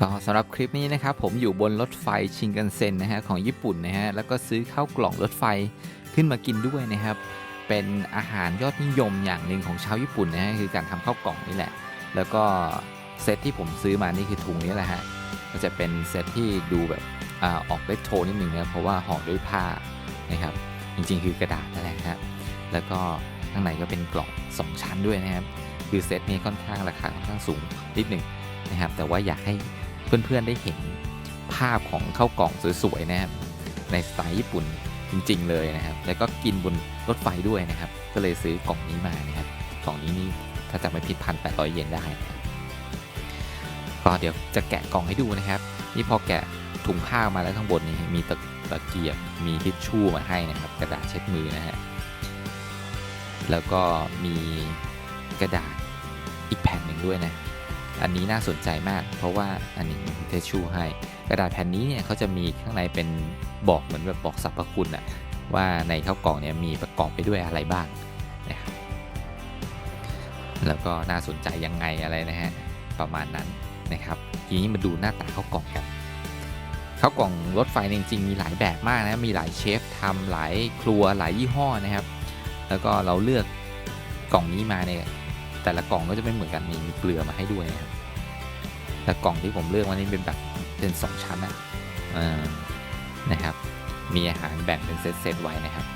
ก็สำหรับคลิปนี้นะครับผมอยู่บนรถไฟชิงกันเซ็นนะฮะของญี่ปุ่นนะฮะแล้วก็ซื้อข้าวกล่องรถไฟขึ้นมากินด้วยนะครับ เป็นอาหารยอดนิยมอย่างหนึ่งของชาวญี่ปุ่นนะฮะคือการทำข้าวกล่องนี่แหละ แล้วก็เซตที่ผมซื้อมานี่คือถุงนี้แหละฮะก็จะเป็นเซตที่ดูแบบอออกเรโทนิดนึงนะเพราะว่าห่อด้วยผ้านะครับ จริงๆ คือกระดาษนั่นแหละครับแล้วก็ข้างในก็เป็นกล่อง 2 ชั้นด้วยนะครับ คือเซตนี้ค่อนข้างราคาค่อนข้างสูงนิดหนึ่งนะครับ แต่ว่าอยากให้ เพื่อนๆได้เห็นภาพของข้าวกล่องสวยๆนะครับในสไตล์ญี่ปุ่นจริง ๆ เลยนะครับ แล้วก็กินบนรถไฟด้วยนะครับ ก็เลยซื้อกล่องนี้มานะครับกล่องนี้นี่ถ้าจำไม่ผิดพันแปดร้อยเยนได้นะก็เดี๋ยวจะแกะกล่องให้ดูนะครับ นี่พอแกะถุงผ้ามาแล้วข้างบนนี่มีตะตะเกียบมีทิชชู่มาให้นะครับ กระดาษเช็ดมือนะฮะแล้วก็มีกระดาษอีกแผ่นหนึ่งด้วยนะ อันนี้น่าสนใจมาก เพราะว่าอันนี้มีทิชชู่ให้ กระดาษแผ่นนี้เนี่ยเขาจะมีข้างในเป็นบอกเหมือนแบบบอกสรรพคุณอะว่าในข้าวกล่องเนี่ยมีประกอบไปด้วยอะไรบ้างนะครับแล้วก็น่าสนใจยังไงอะไรนะฮะประมาณนั้นนะครับทีนี้มาดูหน้าตาข้าวกล่องกันข้าวกล่องรถไฟจริงๆมีหลายแบบมากนะมีหลายเชฟทำหลายครัวหลายยี่ห้อนะครับ แล้วก็เราเลือกกล่องนี้มาเนี่ย แต่ละกล่องก็จะไม่เหมือนกันมีเกลือมาให้ด้วยนะครับแต่กล่องที่ผมเลือกมานี่เป็นแบบเป็นสองชั้นอะนะครับ มีอาหารแบ่งเป็นเซตๆไว้นะครับ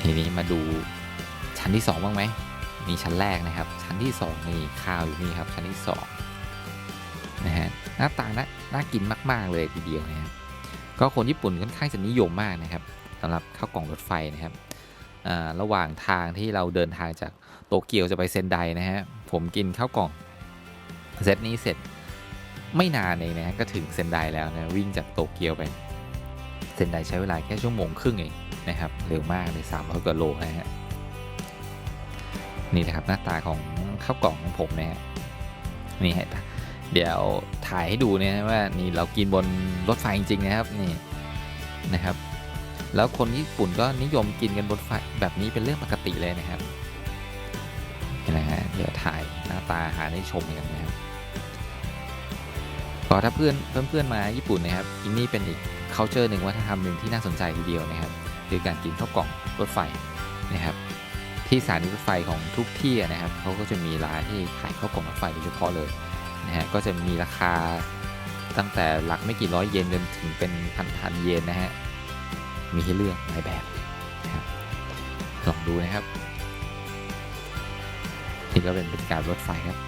ทีนี้มาดูชั้นที่ 2 บ้างไหมมีชั้นแรกนะครับ ชั้นที่ 2 นี่ข้าวอยู่นี่ครับ ชั้นที่2นะฮะหน้าตาน่าน่ากินมาก ๆ เลยทีเดียวนะครับก็คนญี่ปุ่นค่อนข้างจะนิยมมากนะครับสำหรับข้าวกล่องรถไฟนะครับ ระหว่างทางที่เราเดินทางจากโตเกียวจะไปเซนไดนะฮะ ผมกินข้าวกล่องเซตนี้เสร็จไม่นานเองนะฮะก็ถึงเซนไดแล้วนะวิ่งจากโตเกียวไปเซนไดใช้เวลาแค่ชั่วโมงครึ่งเองนะครับเร็วมากเลยสามร้อยกว่าโลนะฮะนี่นะครับหน้าตาของข้าวกล่องของผมนะฮะนี่ฮะเดี๋ยวถ่ายให้ดูเนี่ยว่านี่เรากินบนรถไฟจริงๆนะครับนี่นะครับ แล้วคนญี่ปุ่นก็นิยมกินกันบนไฟแบบนี้เป็นเรื่องปกติเลยนะครับนี่นะฮะเดี๋ยวถ่ายหน้าตาอาหารให้ชมกันนะครับก็ถ้าเพื่อนเพื่อนเพื่อนมาญี่ปุ่นนะครับอีกนี่เป็นอีก culture หนึ่งวัฒนธรรมหนึ่งที่น่าสนใจทีเดียวนะครับ คือการกินข้าวกล่องรถไฟนะครับ ที่สถานีรถไฟของทุกที่นะครับเขาก็จะมีร้านที่ขายข้าวกล่องรถไฟโดยเฉพาะเลยนะฮะก็จะมีราคาตั้งแต่หลักไม่กี่ร้อยเยนจนถึงเป็นพันพันเยนนะฮะ มีให้เลือกหลายแบบนะครับลองดูนะครับ นี่ก็เป็นบรรยากาศรถไฟครับ